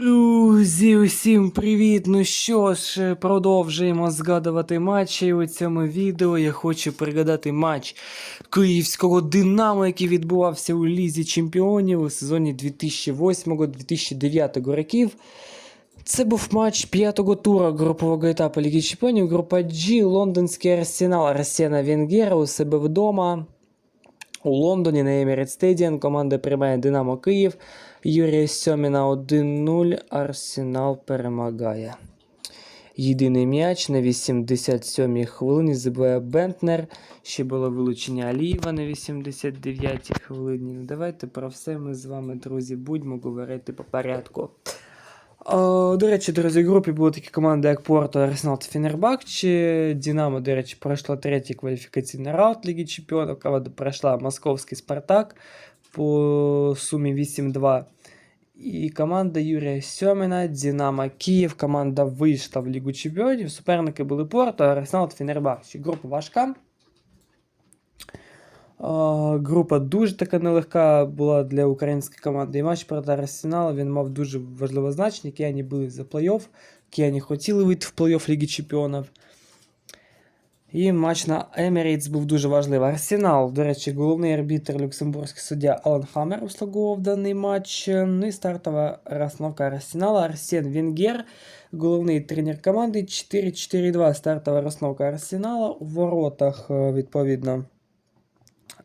Друзі, усім привіт! Ну що ж, продовжуємо згадувати матчі. У цьому відео я хочу пригадати матч київського Динамо, який відбувався у Лізі Чемпіонів у сезоні 2008-2009 років. Це був матч п'ятого тура групового етапу Ліги Чемпіонів. Група G, лондонський арсенал Арсена Венгера у себе вдома. У Лондоні на Emirates Stadium команда приймає Динамо Київ. Юрія Сьоміна 1-0. Арсенал перемагає. Єдиний м'яч на 87-й хвилині забиває Бентнер. Ще було вилучення Алієва на 89-й хвилині. Ну, Давайте про все ми з вами, друзі, будемо говорити по порядку. До речі, друзі, в групі були такі команди, як Порто, Арсенал та Фенербахче. Динамо, до речі, пройшла третій кваліфікаційний раунд Ліги Чемпіонів. Команда пройшла Московський Спартак по сумі 8-2. І команда Юрія Сьоміна, Динамо Київ. Команда вийшла в Лігу Чемпіонів. Суперники були Порто, Арсенал та Фенербахче. Група важка. Група дуже така нелегка була для української команди. І матч проти Арсенала він мав дуже важливе значення. Кияні були за плей-офф, Кияні хотіли вийти в плей-офф Ліги Чемпіонів. І матч на Емірейтс був дуже важливий. Арсенал, до речі, головний арбітр люксембурзький суддя Алан Хаммер обслуговував даний матч. Ну і стартова розстановка Арсенала. Арсен Венгер, головний тренер команди. 4-4-2 стартова розстановка Арсенала. У воротах, е, відповідно.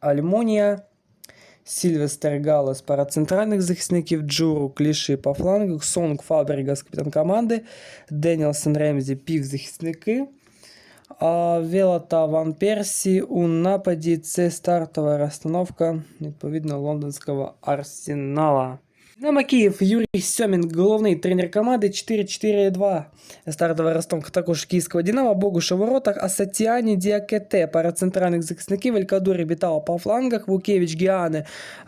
Альмунія, Сільвестер Галас пара центральних захисників, Джуру, Кліші по флангах, Сонг Фабрігас, капітан команди, Деніелсон Ремзі, півзахисники. А Вела та Ван Персі у нападі це стартова розстановка відповідно лондонського арсенала. Динамо Київ, Юрій Сьомін, головний тренер команди 4-4-2. Стартова розстановка також київського Динамо, Богуш у воротах, Асатіані, Діакете, пара центральних захисників, Елькадурі, Бітала по флангах, Вукевич, Гіане,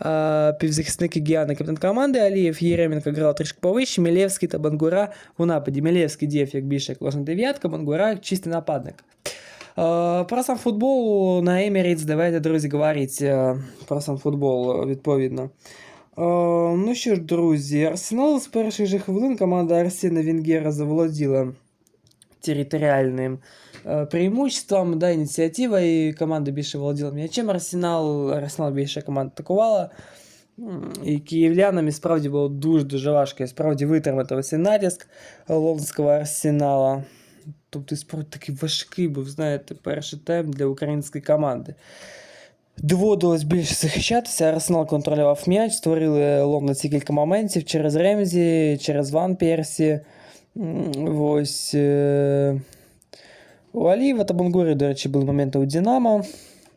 е, півзахисники Гіане, капітан команди, Алієв, Єременко грав трішки повище, Мілєвський та Бангура у нападі. Мілєвський діяв як більше як ложна дев'ятка, Бангура як чистий нападник. Е, Про сам футбол на Emirates давайте, друзі, говоріть е, про сам футбол, відповідно. Е, Ну що ж, друзі, Арсенал з перших же хвилин команда Арсена Венгера заволоділа територіальним е, преимуществом, да, ініціатива, і команда більше володіла м'ячем. Арсенал, Арсенал більше команд атакувала. М, І київлянам і справді було дуже-дуже важко і справді витримати ось цей натиск лондонського арсенала. Тобто, і справді такий важкий був, знаєте, перший тайм для української команди. Доводилось більше захищатися. Арсенал контролював м'яч, створили ловниці кілька моментів через Ремзі, через Ван Персі. Ось. Е... У Алієва та Бангурі, до речі, були моменти у Динамо.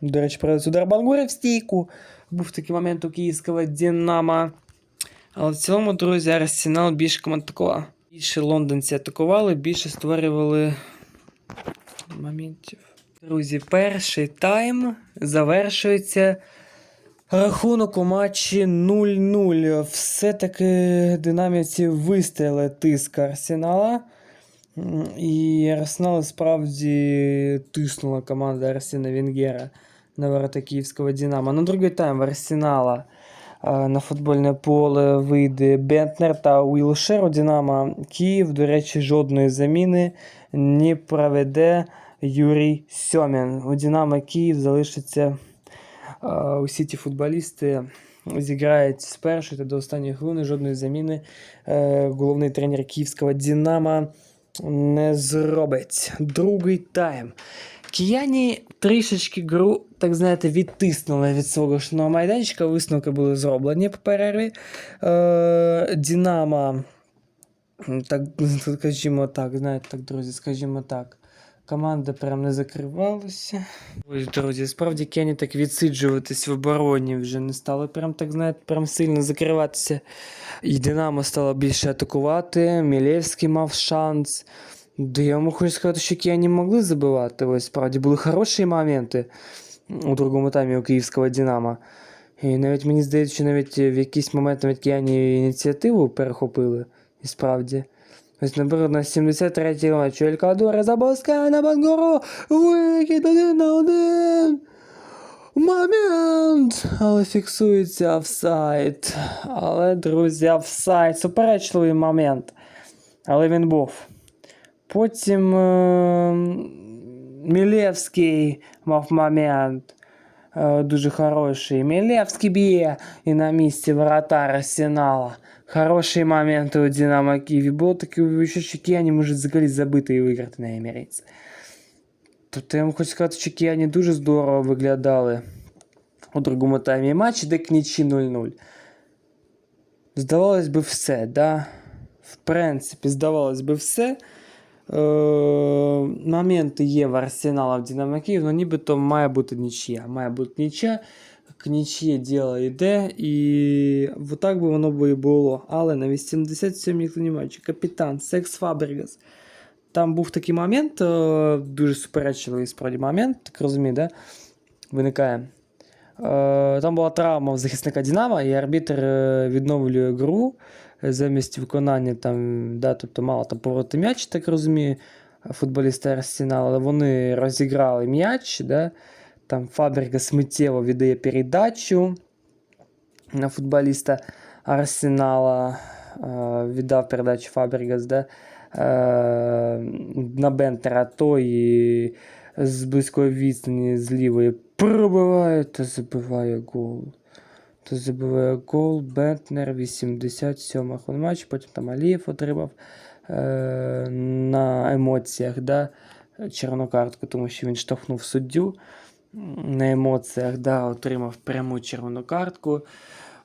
До речі, проводиться удар Бангурі в стійку. Був такий момент у київського Динамо. Але в цілому, друзі, Арсенал більше команд. Більше лондонці атакували, більше створювали моментів. Друзі, перший тайм завершується. Рахунок у матчі 0-0. Все-таки динаміці вистояли тиск Арсенала. І Арсенал справді тиснула команда Арсена Венгера на ворота київського Динамо. На другий тайм в Арсенала е, на футбольне поле вийде Бентнер та Уілшер у Динамо. Київ, до речі, жодної заміни не проведе Юрій Сьомін. У Динамо Київ залишиться е, усі ті футболісти. Зіграють з першої та до останньої хвилини жодної заміни. Е, головний тренер київського Динамо не зробить. Другий тайм. Кияні трішечки гру, так знаєте, відтиснули від свого штрафного майданчика. Висновки були зроблені по перерві. Е, Динамо, так, скажімо так, знаєте, так, друзі, скажімо так. Команда прям не закривалася. Ось, друзі, справді Кені так відсиджуватись в обороні вже не стали прям так, знаєте, прям сильно закриватися. І Динамо стало більше атакувати. Мілєвський мав шанс. Да я вам хочу сказати, що Кияні могли забивати. Ось справді були хороші моменти у другому таймі у київського Динамо. І навіть мені здається, що навіть в якийсь момент навіть Кияні ініціативу перехопили. І справді. Ось, наприклад, на 73-й матчі Елькадура запускає на Бангуру. Вихід один на один. Момент! Але фіксується офсайд. Але, друзі, офсайд. Суперечливий момент. Але він був. Потім е, Мілєвський мав момент. е, Дуже хороший. Мілєвський б'є і на місці воротар Арсенала. Хороші моменти у Динамо Києві. Було таке відчуття, що Кіані може взагалі забити і виграти на Емірейтс. Тобто я вам хочу сказати, що Кіані дуже здорово виглядали у другому таймі матчі, де кнічі 0-0. Здавалось би, все, да? В принципі, здавалось би, все. Е, моменти є в Арсенала в Динамо Київ, але нібито має бути нічия. Має бути нічия, к нічиї діло йде, і отак би воно би і було. Але на 87-й хвилині капітан Секс Фабрігас. Там був такий момент, е, дуже суперечливий справді момент, так розумію, да? виникає. Е, Там була травма в захисника Динамо, і арбітр е, відновлює гру замість виконання там, да, тобто мало там повороти м'яч, так розумію, футболісти Арсенала, але вони розіграли м'яч, да, там Фабрика сміттєво віддає передачу на футболіста Арсенала, е, віддав передачу Фабригас, да, е, на Бентера той з близької відстані з лівої пробиває та забиває гол. То забиває гол Бентнер 87 хвилин матчу, потім там Алієв отримав е, на емоціях да, червону картку, тому що він штовхнув суддю. На емоціях да, отримав пряму червону картку.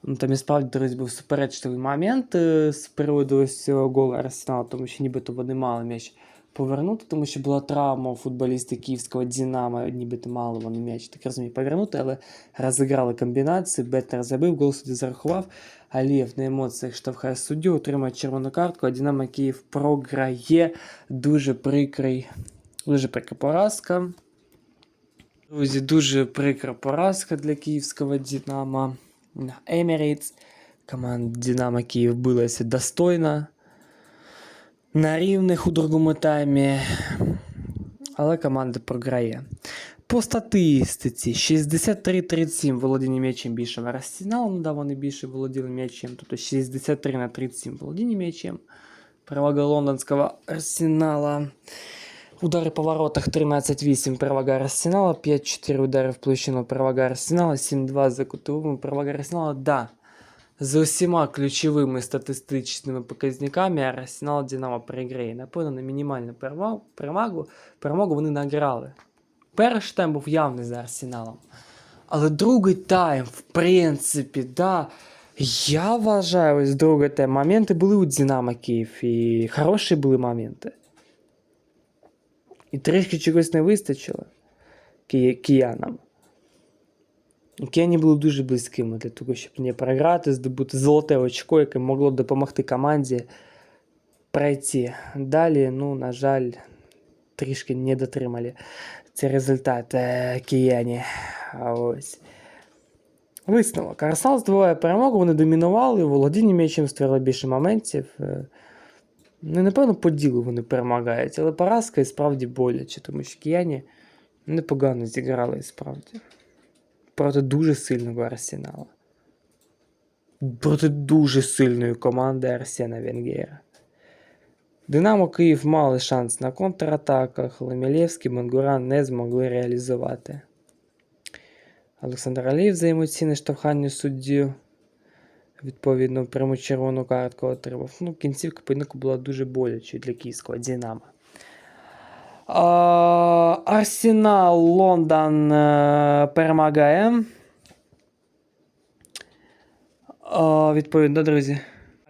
Ну, Там і справді друзі, був суперечливий момент е, з приводу ось цього голу Арсеналу, тому що нібито вони мали м'яч повернути, тому що була травма у футболіста київського Динамо, нібито мали вони м'яч, так розумію, повернути, але розіграли комбінацію, Беттер забив, гол судді зарахував, Алієв на емоціях штовхає суддю, отримує червону картку, а Динамо Київ програє. Дуже прикрий, дуже прикра поразка. Друзі, дуже прикра поразка для київського Динамо на Emirates. Команда Динамо Київ билася достойно. На рівних у другому таймі. Але команда програє. По статистиці 63-37 володіння м'ячем більше в Арсеналу. Ну да, вони більше володіли м'ячем. Тобто 63 на 37 володіння м'ячем. Перевага лондонського Арсенала. Удари по воротах 13-8 перевага Арсенала, 5-4 удари в площину перевага Арсенала, 7-2 за кутовими перевага Арсенала. Да, з усіма ключовими статистичними показниками Арсенал Динамо переграє. Напевно, на мінімальну перемогу, перемогу, вони награли. Перший тайм був явний за Арсеналом. Але другий тайм, в принципі, да. Я вважаю, ось другий тайм. Моменти були у Динамо Київ, і хороші були моменти. І трішки чогось не вистачило ки- киянам. І Кияні були дуже близькими для того, щоб не програти, здобути золоте очко, яке могло допомогти команді пройти. Далі, ну, на жаль, трішки не дотримали цей результат е, кияні. Ось. Висновок. Арсенал здобуває перемогу, вони домінували, володіння м'ячем створили більше моментів. Е, Ну, напевно, по ділу вони перемагають, але поразка і справді боляче, тому що кияні непогано зіграли і справді. Проти дуже сильного Арсенала. Проти дуже сильної команди Арсена Венгера. Динамо Київ мали шанс на контратаках, але Мілєвський Мангуран не змогли реалізувати. Олександр Алієв за емоційне штовхання суддю. Відповідно, пряму червону картку отримав. Ну, кінцівка поєдинку була дуже болячою для київського Динамо. Арсенал Лондон е, перемагає. Відповідно, друзі.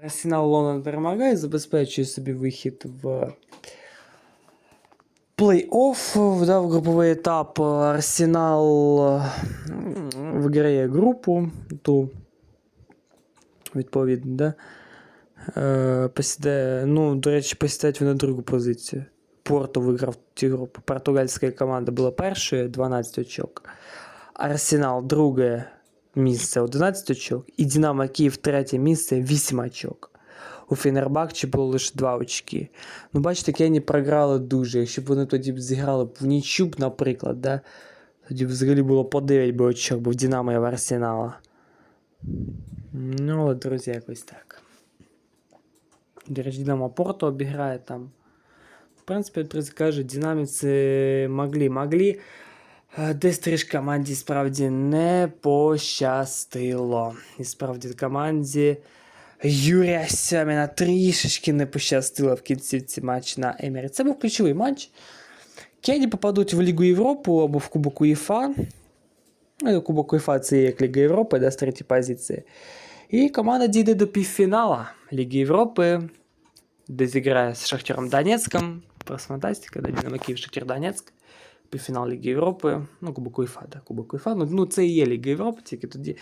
Арсенал Лондон перемагає, забезпечує собі вихід в плей-офф. Да, в груповий етап Арсенал виграє групу. Ту відповідно, да? Е, посідає, ну, до речі, посідають вони другу позицію. Порто виграв цю групу. Португальська команда була першою, 12 очок. Арсенал друге місце 11 очок. І Динамо Київ третє місце 8 очок. У Фенербахче було лише 2 очки. Ну, бачите, Кені програли дуже. Якщо б вони тоді б зіграли в нічуб, наприклад, да? Тоді взагалі було по 9 би очок, бо в Динамо і в Арсенала. Ну, от, друзі, якось так. Динамо Порто обіграє там. В принципі, друзі кажуть, динаміці могли, могли. Е, Десь команді справді не пощастило. І справді команді Юрія Сьоміна трішечки не пощастило в кінцівці матчі на Емірі. Це був ключовий матч. Кені попадуть в Лігу Європи або в Кубок УЄФА. Ну, Кубок УЄФА це як Ліга Європи, да, з третьої позиції. І команда дійде до півфінала Ліги Європи, де зіграє з Шахтером Донецьком. Просто фантастика, да, Динамо Київ, Шахтер Донецьк. Півфінал Ліги Європи. Ну, Кубок УЄФА, да, Кубок УЄФА. Ну, ну, це і є Ліга Європи, тільки тоді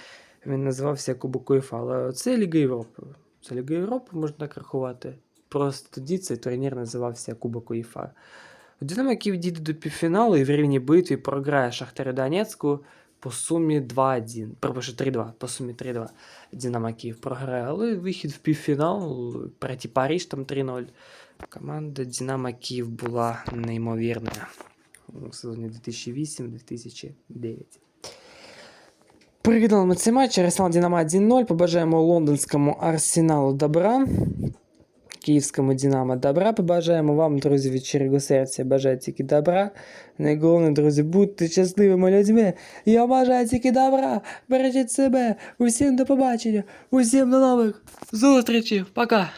він називався Кубок УЄФА. Але це Ліга Європи. Це Ліга Європи, можна так рахувати. Просто тоді цей турнір називався Кубок УЄФА. Динамо Київ дійде до півфіналу і в рівній битві програє Шахтарю Донецьку по сумі 2-1. Перепрошую, 3-2. По сумі 3-2. Динамо Київ програє. Але вихід в півфінал, проти Париж там 3-0. Команда Динамо Київ була неймовірною у сезоні 2008-2009. Пригадали ми цей матч. Арсенал Динамо 1-0. Побажаємо лондонському Арсеналу добра. Київському Динамо добра. Побажаємо вам, друзі, від щирого серця. Бажаю тільки добра. Найголовніше, друзі, будьте щасливими людьми. Я бажаю тільки добра. Бережіть себе. Усім до побачення. Усім до нових зустрічей. Пока.